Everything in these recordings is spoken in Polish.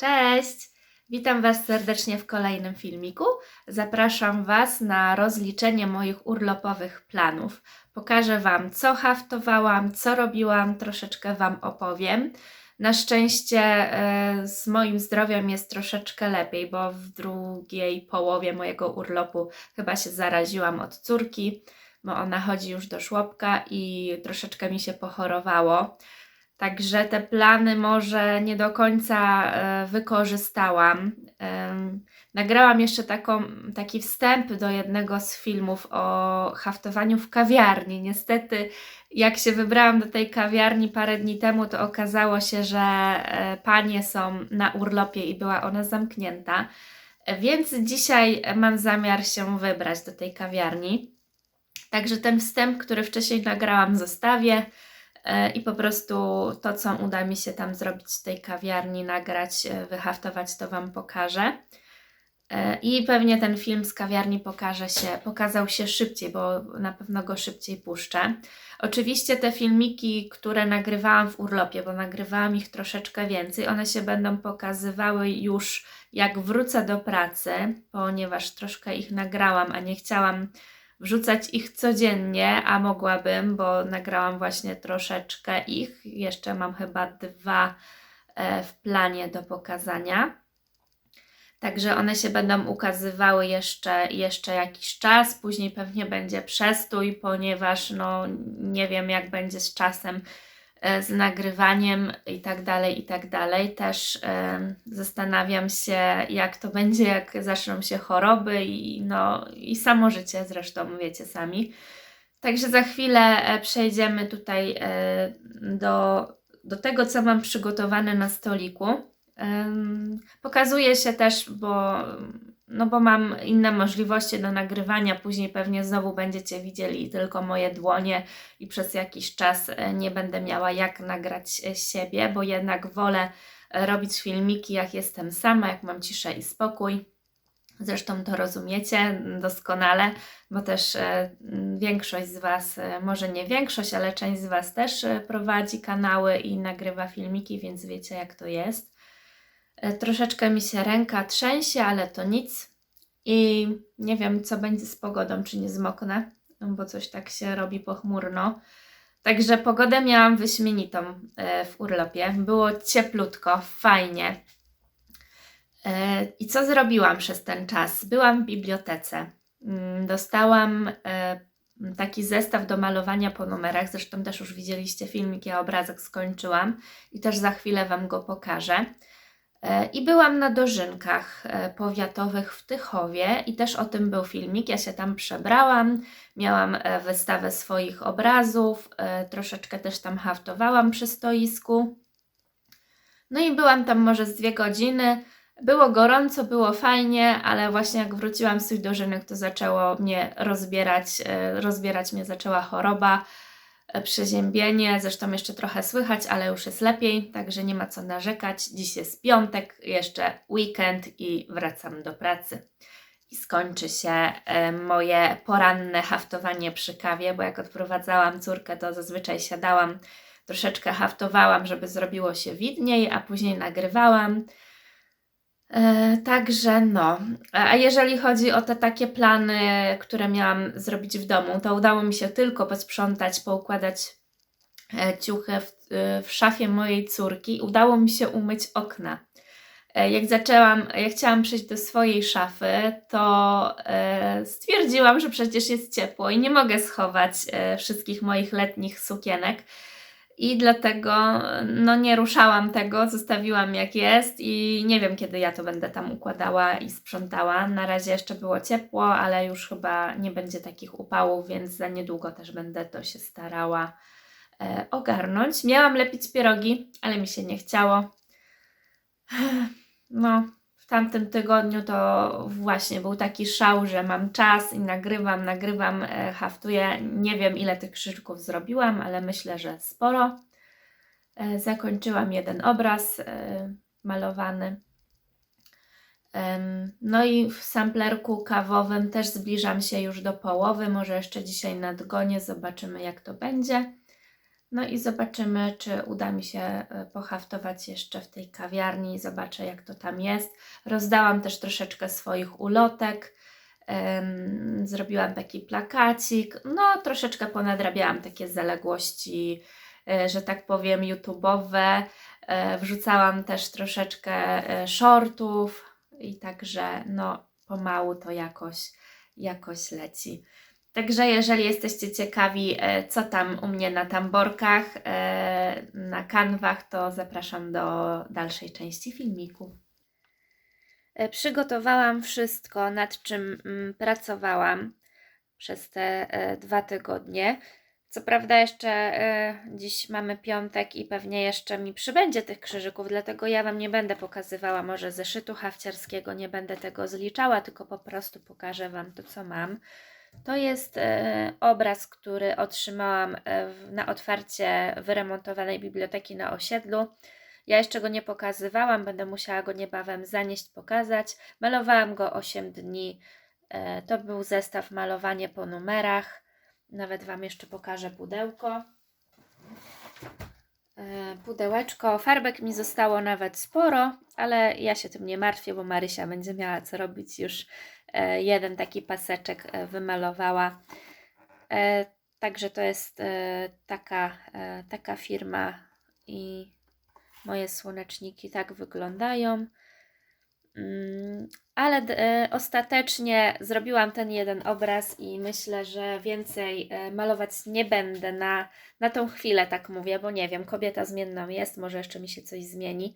Cześć! Witam Was serdecznie w kolejnym filmiku. Zapraszam Was na rozliczenie moich urlopowych planów. Pokażę Wam, co haftowałam, co robiłam, troszeczkę Wam opowiem. Na szczęście e, z moim zdrowiem jest troszeczkę lepiej, bo w drugiej połowie mojego urlopu chyba się zaraziłam od córki, bo ona chodzi już do żłobka i troszeczkę mi się pochorowało. Także te plany może nie do końca e, wykorzystałam. Nagrałam jeszcze taką, taki wstęp do jednego z filmów o haftowaniu w kawiarni. Niestety, jak się wybrałam do tej kawiarni parę dni temu, to okazało się, że e, panie są na urlopie i była ona zamknięta. Więc dzisiaj mam zamiar się wybrać do tej kawiarni. Także ten wstęp, który wcześniej nagrałam, zostawię. E, i po prostu to, co uda mi się tam zrobić w tej kawiarni, nagrać, e, wyhaftować, to Wam pokażę. E, I pewnie ten film z kawiarni pokaże się, pokazał się szybciej, bo na pewno go szybciej puszczę. Oczywiście te filmiki, które nagrywałam w urlopie, bo nagrywałam ich troszeczkę więcej, one się będą pokazywały już jak wrócę do pracy, ponieważ troszkę ich nagrałam, a nie chciałam wrzucać ich codziennie, a mogłabym, bo nagrałam właśnie troszeczkę ich. Jeszcze mam chyba dwa e, w planie do pokazania. Także one się będą ukazywały jeszcze, jeszcze jakiś czas, później pewnie będzie przestój, ponieważ no, nie wiem jak będzie z czasem z nagrywaniem i tak dalej, i tak dalej. Też e, zastanawiam się, jak to będzie, jak zaczną się choroby i, no, i samo życie zresztą, wiecie sami. Także za chwilę e, przejdziemy tutaj e, do, do tego, co mam przygotowane na stoliku. Pokazuje się też, bo no bo mam inne możliwości do nagrywania. Później pewnie znowu będziecie widzieli tylko moje dłonie i przez jakiś czas e, nie będę miała jak nagrać e, siebie, bo jednak wolę e, robić filmiki, jak jestem sama, jak mam ciszę i spokój. Zresztą to rozumiecie doskonale, bo też większość z Was, może nie większość, ale część z Was też prowadzi kanały i nagrywa filmiki, więc wiecie jak to jest. E, troszeczkę mi się ręka trzęsie, ale to nic. I nie wiem, co będzie z pogodą, czy nie zmoknę, bo coś tak się robi pochmurno. Także pogodę miałam wyśmienitą e, w urlopie. Było cieplutko, fajnie. E, I co zrobiłam przez ten czas? Byłam w bibliotece. Mm, dostałam taki zestaw do malowania po numerach. Zresztą też już widzieliście filmik, ja obrazek skończyłam i też za chwilę Wam go pokażę. E, I byłam na dożynkach e, powiatowych w Tychowie i też o tym był filmik. Ja się tam przebrałam, miałam e, wystawę swoich obrazów, troszeczkę też tam haftowałam przy stoisku. No i byłam tam może z dwie godziny. Było gorąco, było fajnie, ale właśnie jak wróciłam z tych dożynek, to zaczęło mnie rozbierać, rozbierać mnie zaczęła choroba przeziębienie, zresztą jeszcze trochę słychać, ale już jest lepiej, także nie ma co narzekać. Dziś jest piątek, jeszcze weekend i wracam do pracy. I skończy się e, moje poranne haftowanie przy kawie, bo jak odprowadzałam córkę, to zazwyczaj siadałam, troszeczkę haftowałam, żeby zrobiło się widniej, a później nagrywałam. E, także no, a jeżeli chodzi o te takie plany, które miałam zrobić w domu, to udało mi się tylko posprzątać, poukładać e, ciuchy w, e, w szafie mojej córki. Udało mi się umyć okna. Jak zaczęłam, jak chciałam przyjść do swojej szafy, to stwierdziłam, że przecież jest ciepło i nie mogę schować wszystkich moich letnich sukienek i dlatego no nie ruszałam tego, zostawiłam jak jest i nie wiem kiedy ja to będę tam układała i sprzątała. Na razie jeszcze było ciepło, ale już chyba nie będzie takich upałów, więc za niedługo też będę to się starała e, ogarnąć. Miałam lepić pierogi, ale mi się nie chciało. No, tamtym tygodniu to właśnie był taki szał, że mam czas i nagrywam, nagrywam, e, haftuję. Nie wiem ile tych krzyżków zrobiłam, ale myślę, że sporo. E, zakończyłam jeden obraz e, malowany. No i w samplerku kawowym też zbliżam się już do połowy. Może jeszcze dzisiaj nadgonię, zobaczymy jak to będzie. No i zobaczymy, czy uda mi się e, pohaftować jeszcze w tej kawiarni. Zobaczę, jak to tam jest. Rozdałam też troszeczkę swoich ulotek. Zrobiłam taki plakacik. No, troszeczkę ponadrabiałam takie zaległości, e, że tak powiem, YouTube'owe. E, Wrzucałam też troszeczkę shortów i także, no, pomału to jakoś, jakoś leci. Także jeżeli jesteście ciekawi, e, co tam u mnie na tamborkach, e, na kanwach, to zapraszam do dalszej części filmiku. E, Przygotowałam wszystko, nad czym mm, pracowałam przez te dwa tygodnie. Co prawda, jeszcze dziś mamy piątek i pewnie jeszcze mi przybędzie tych krzyżyków, dlatego ja Wam nie będę pokazywała może zeszytu hafciarskiego, nie będę tego zliczała, tylko po prostu pokażę Wam to, co mam. To jest e, obraz, który otrzymałam e, na otwarcie wyremontowanej biblioteki na osiedlu. Ja jeszcze go nie pokazywałam, będę musiała go niebawem zanieść, pokazać. Malowałam go 8 dni. E, to był zestaw malowanie po numerach. Nawet Wam jeszcze pokażę pudełko. Pudełeczko. Farbek mi zostało nawet sporo, ale ja się tym nie martwię, bo Marysia będzie miała co robić już jeden taki paseczek e, wymalowała. E, Także to jest e, taka, e, taka firma i moje słoneczniki tak wyglądają. Mm, Ale e, ostatecznie zrobiłam ten jeden obraz i myślę, że więcej e, malować nie będę na, na tą chwilę, tak mówię, bo nie wiem, kobieta zmienną jest, może jeszcze mi się coś zmieni.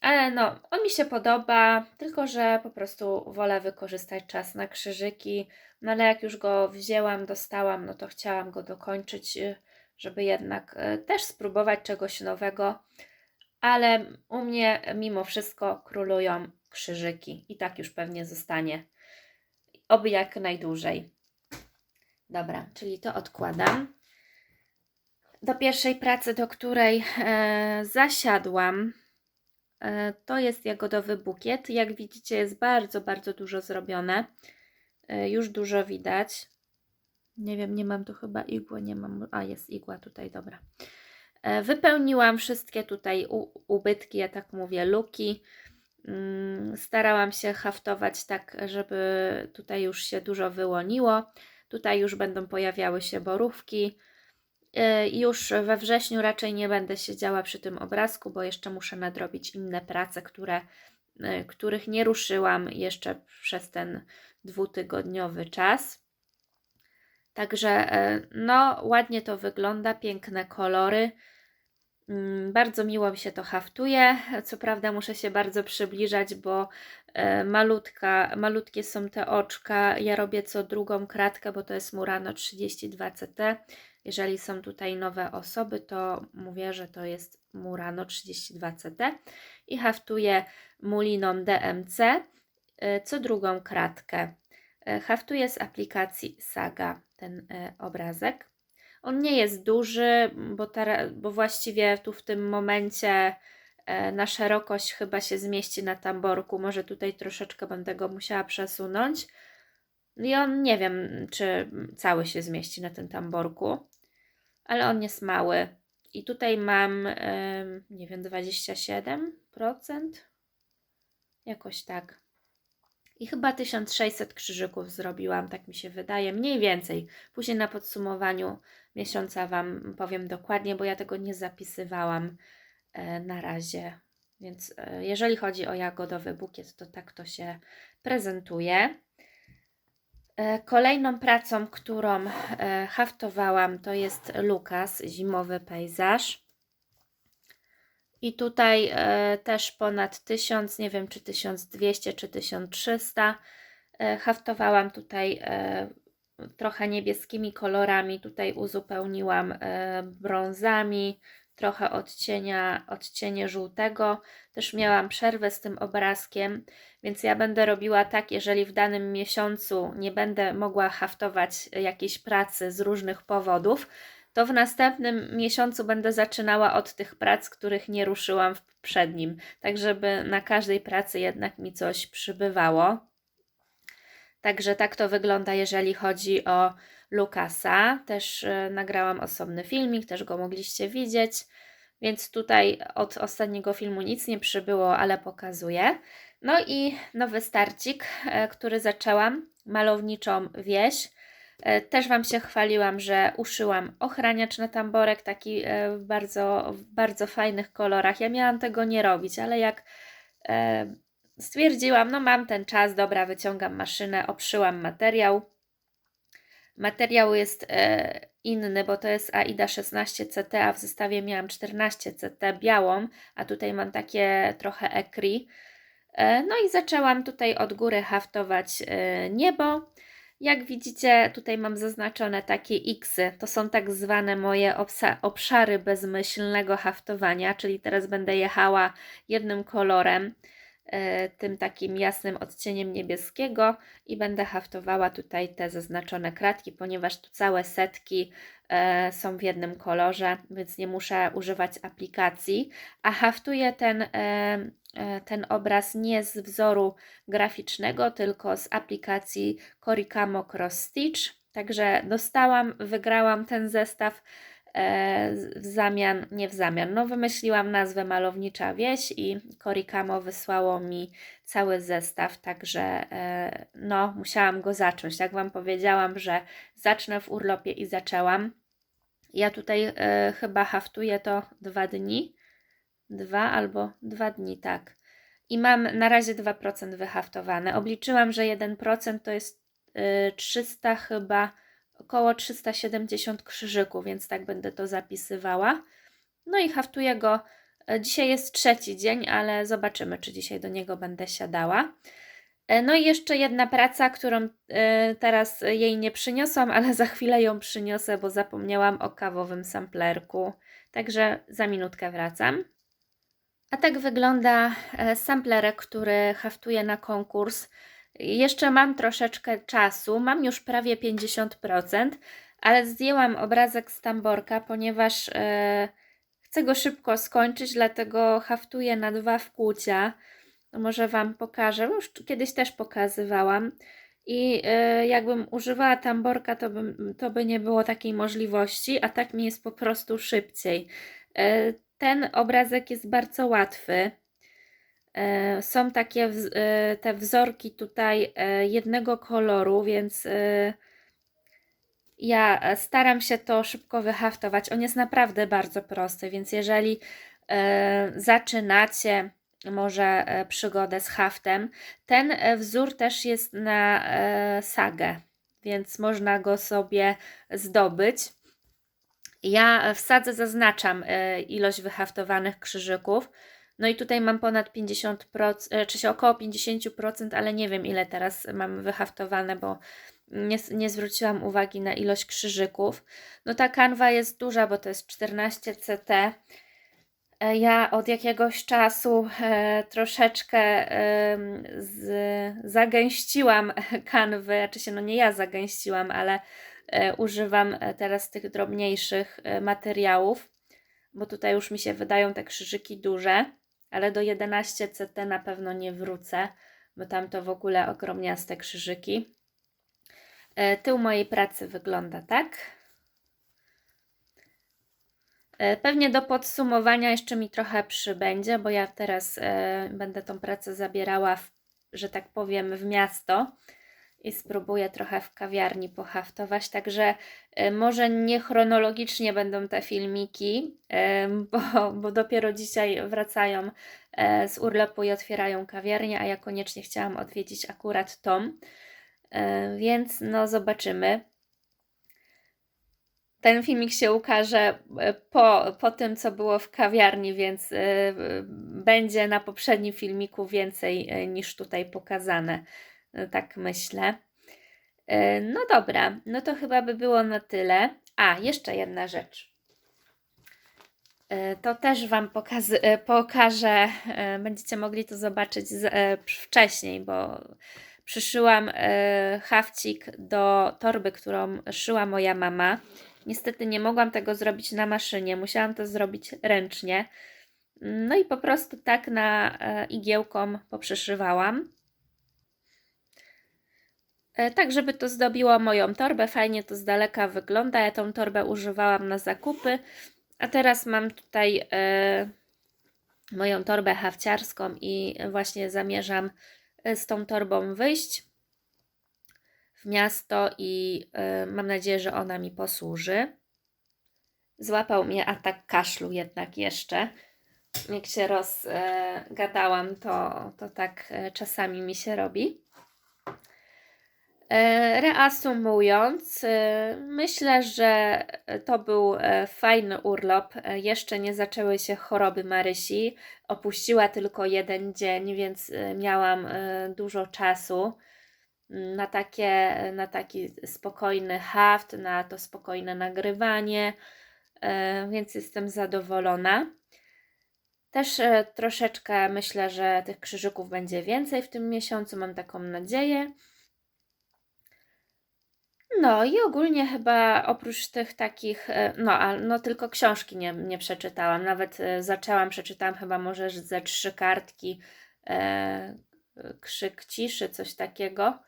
Ale no, on mi się podoba, tylko że po prostu wolę wykorzystać czas na krzyżyki. No ale jak już go wzięłam, dostałam, no to chciałam go dokończyć, y, żeby jednak y, też spróbować czegoś nowego. Ale u mnie mimo wszystko królują krzyżyki i tak już pewnie zostanie. Oby jak najdłużej. Dobra, czyli to odkładam. Do pierwszej pracy, do której e, zasiadłam, to jest jagodowy bukiet. Jak widzicie, jest bardzo, bardzo dużo zrobione. E, już dużo widać. Nie wiem, nie mam tu chyba igły, nie mam. A, jest igła tutaj, dobra. E, Wypełniłam wszystkie tutaj ubytki, ja tak mówię, luki. Mm, Starałam się haftować tak, żeby tutaj już się dużo wyłoniło. Tutaj już będą pojawiały się borówki. E, Już we wrześniu raczej nie będę siedziała przy tym obrazku, bo jeszcze muszę nadrobić inne prace, które, e, których nie ruszyłam jeszcze przez ten dwutygodniowy czas. Także e, no, ładnie to wygląda, piękne kolory. Mm, Bardzo miło mi się to haftuje. Co prawda muszę się bardzo przybliżać, bo malutka, malutkie są te oczka. Ja robię co drugą kratkę, bo to jest Murano 32 CT. Jeżeli są tutaj nowe osoby, to mówię, że to jest Murano 32 CT i haftuję Muliną DMC e, co drugą kratkę. E, Haftuję z aplikacji Saga ten e, obrazek. On nie jest duży, bo, bo właściwie tu w tym momencie na szerokość chyba się zmieści na tamborku. Może tutaj troszeczkę będę go musiała przesunąć. I on nie wiem, czy cały się zmieści na tym tamborku, ale on jest mały. I tutaj mam, nie wiem, 27%? Jakoś tak. I chyba 1600 krzyżyków zrobiłam, tak mi się wydaje, mniej więcej. Później na podsumowaniu miesiąca Wam powiem dokładnie, bo ja tego nie zapisywałam e, na razie. Więc e, jeżeli chodzi o jagodowy bukiet, to tak to się prezentuje. E, Kolejną pracą, którą e, haftowałam, to jest Lukas, zimowy pejzaż. I tutaj e, też ponad 1000, nie wiem czy 1200 czy 1300. E, haftowałam tutaj trochę niebieskimi kolorami, tutaj uzupełniłam brązami, trochę odcienia, odcienie żółtego. Też miałam przerwę z tym obrazkiem, więc ja będę robiła tak, jeżeli w danym miesiącu nie będę mogła haftować jakiejś pracy z różnych powodów, to w następnym miesiącu będę zaczynała od tych prac, których nie ruszyłam w poprzednim, tak żeby na każdej pracy jednak mi coś przybywało. Także tak to wygląda, jeżeli chodzi o Lukasa. Też e, nagrałam osobny filmik, też go mogliście widzieć. Więc tutaj od ostatniego filmu nic nie przybyło, ale pokazuję. No i nowy starcik, e, który zaczęłam, malowniczą wieś. E, Też Wam się chwaliłam, że uszyłam ochraniacz na tamborek, taki w bardzo, w bardzo fajnych kolorach. Ja miałam tego nie robić, ale jak stwierdziłam, no mam ten czas, dobra, wyciągam maszynę, obszyłam materiał. Materiał jest e, inny, bo to jest AIDA 16 CT, a w zestawie miałam 14 CT białą, a tutaj mam takie trochę ekri. E, no i zaczęłam tutaj od góry haftować e, niebo. Jak widzicie, tutaj mam zaznaczone takie X. To są tak zwane moje obszary bezmyślnego haftowania, czyli teraz będę jechała jednym kolorem, tym takim jasnym odcieniem niebieskiego i będę haftowała tutaj te zaznaczone kratki, ponieważ tu całe setki e, są w jednym kolorze, więc nie muszę używać aplikacji, a haftuję ten, e, e, ten obraz nie z wzoru graficznego, tylko z aplikacji Coricamo Cross Stitch. Także dostałam, wygrałam ten zestaw e, w zamian, nie w zamian, no wymyśliłam nazwę Malownicza Wieś i Coricamo wysłało mi cały zestaw, także e, no musiałam go zacząć. Jak Wam powiedziałam, że zacznę w urlopie i zaczęłam. Ja tutaj e, chyba haftuję to dwa dni, dwa albo dwa dni, tak. I mam na razie 2% wyhaftowane. Obliczyłam, że 1% to jest y, 300 chyba, około 370 krzyżyków, więc tak będę to zapisywała. No i haftuję go. Dzisiaj jest trzeci dzień, ale zobaczymy, czy dzisiaj do niego będę siadała. E, No i jeszcze jedna praca, którą e, teraz jej nie przyniosłam, ale za chwilę ją przyniosę, bo zapomniałam o kawowym samplerku. Także za minutkę wracam. A tak wygląda e, samplerek, który haftuję na konkurs. Jeszcze mam troszeczkę czasu, mam już prawie 50%, ale zdjęłam obrazek z tamborka, ponieważ e, chcę go szybko skończyć, dlatego haftuję na dwa wkłucia. Może Wam pokażę, już kiedyś też pokazywałam. I e, jakbym używała tamborka, to, bym, to by nie było takiej możliwości, a tak mi jest po prostu szybciej. E, ten obrazek jest bardzo łatwy. E, Są takie e, te wzorki tutaj e, jednego koloru, więc ja staram się to szybko wyhaftować. On jest naprawdę bardzo prosty, więc jeżeli zaczynacie może przygodę z haftem, ten wzór też jest na sagę, więc można go sobie zdobyć. Ja w sadze zaznaczam ilość wyhaftowanych krzyżyków. No i tutaj mam ponad 50%, e, czy się około 50%, ale nie wiem ile teraz mam wyhaftowane, bo nie, nie zwróciłam uwagi na ilość krzyżyków. No ta kanwa jest duża, bo to jest 14 CT. E, Ja od jakiegoś czasu e, troszeczkę z, zagęściłam kanwy, znaczy się, no nie ja zagęściłam, ale używam teraz tych drobniejszych materiałów, bo tutaj już mi się wydają te krzyżyki duże, ale do 11 CT na pewno nie wrócę, bo tam to w ogóle ogromniaste krzyżyki. E, Tył mojej pracy wygląda tak. E, Pewnie do podsumowania jeszcze mi trochę przybędzie, bo ja teraz e, będę tą pracę zabierała, w, że tak powiem, w miasto i spróbuję trochę w kawiarni pohaftować. Także e, może nie chronologicznie będą te filmiki, e, bo, bo dopiero dzisiaj wracają e, z urlopu i otwierają kawiarnię, a ja koniecznie chciałam odwiedzić akurat. E, Więc no zobaczymy. Ten filmik się ukaże po, po tym, co było w kawiarni, więc będzie na poprzednim filmiku więcej niż tutaj pokazane. Tak myślę. E, No dobra, no to chyba by było na tyle. A, jeszcze jedna rzecz. E, To też Wam e, pokażę, będziecie mogli to zobaczyć wcześniej, bo przyszyłam hafcik do torby, którą szyła moja mama. Niestety nie mogłam tego zrobić na maszynie, musiałam to zrobić ręcznie. No i po prostu tak na igiełką poprzeszywałam. E, Tak, żeby to zdobiło moją torbę, fajnie to z daleka wygląda. Ja tą torbę używałam na zakupy, a teraz mam tutaj e, moją torbę hawciarską i właśnie zamierzam e, z tą torbą wyjść w miasto i mam nadzieję, że ona mi posłuży. Złapał mnie atak kaszlu jednak jeszcze. Jak się rozgadałam, to, to tak czasami mi się robi. E, Reasumując, e, myślę, że to był e, fajny urlop. Jeszcze nie zaczęły się choroby Marysi. Opuściła tylko jeden dzień, więc miałam dużo czasu mm, na, takie, na taki spokojny haft, na to spokojne nagrywanie, więc jestem zadowolona. Też troszeczkę myślę, że tych krzyżyków będzie więcej w tym miesiącu, mam taką nadzieję. No i ogólnie chyba oprócz tych takich, e, no, a, no tylko książki nie, nie przeczytałam. Nawet e, zaczęłam, przeczytałam chyba może ze trzy kartki e, Krzyk ciszy, coś takiego.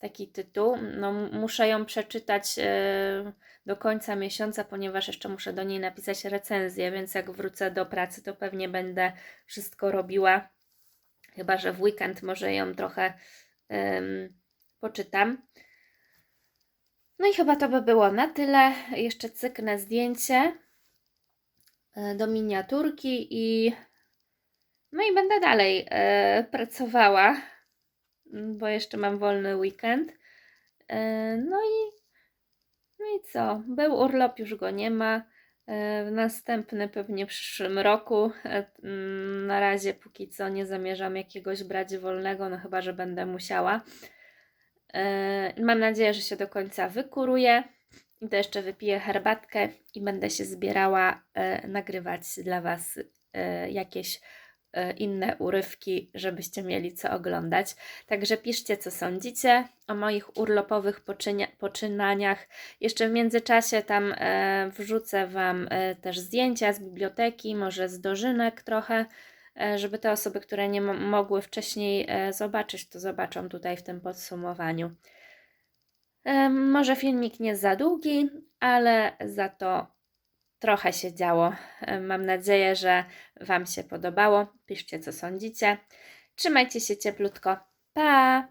Taki tytuł. No, muszę ją przeczytać e, do końca miesiąca, ponieważ jeszcze muszę do niej napisać recenzję, więc jak wrócę do pracy, to pewnie będę wszystko robiła. Chyba, że w weekend może ją trochę poczytam. No i chyba to by było na tyle. Jeszcze cyknę zdjęcie e, do miniaturki i no i będę dalej e, pracowała, bo jeszcze mam wolny weekend. E, no i no i co? Był urlop, już go nie ma. Następny pewnie w przyszłym roku. Mm, Na razie póki co nie zamierzam jakiegoś brać wolnego, no chyba, że będę musiała. E, Mam nadzieję, że się do końca wykuruję. I to jeszcze wypiję herbatkę i będę się zbierała e, nagrywać dla Was e, jakieś inne urywki, żebyście mieli co oglądać. Także piszcie, co sądzicie o moich urlopowych poczynaniach. Jeszcze w międzyczasie tam wrzucę Wam też zdjęcia z biblioteki, może z dożynek trochę, żeby te osoby, które nie mo- mogły wcześniej e, zobaczyć, to zobaczą tutaj w tym podsumowaniu. Em, Może filmik nie za długi, ale za to trochę się działo. Mam nadzieję, że Wam się podobało. Piszcie, co sądzicie. Trzymajcie się cieplutko. Pa!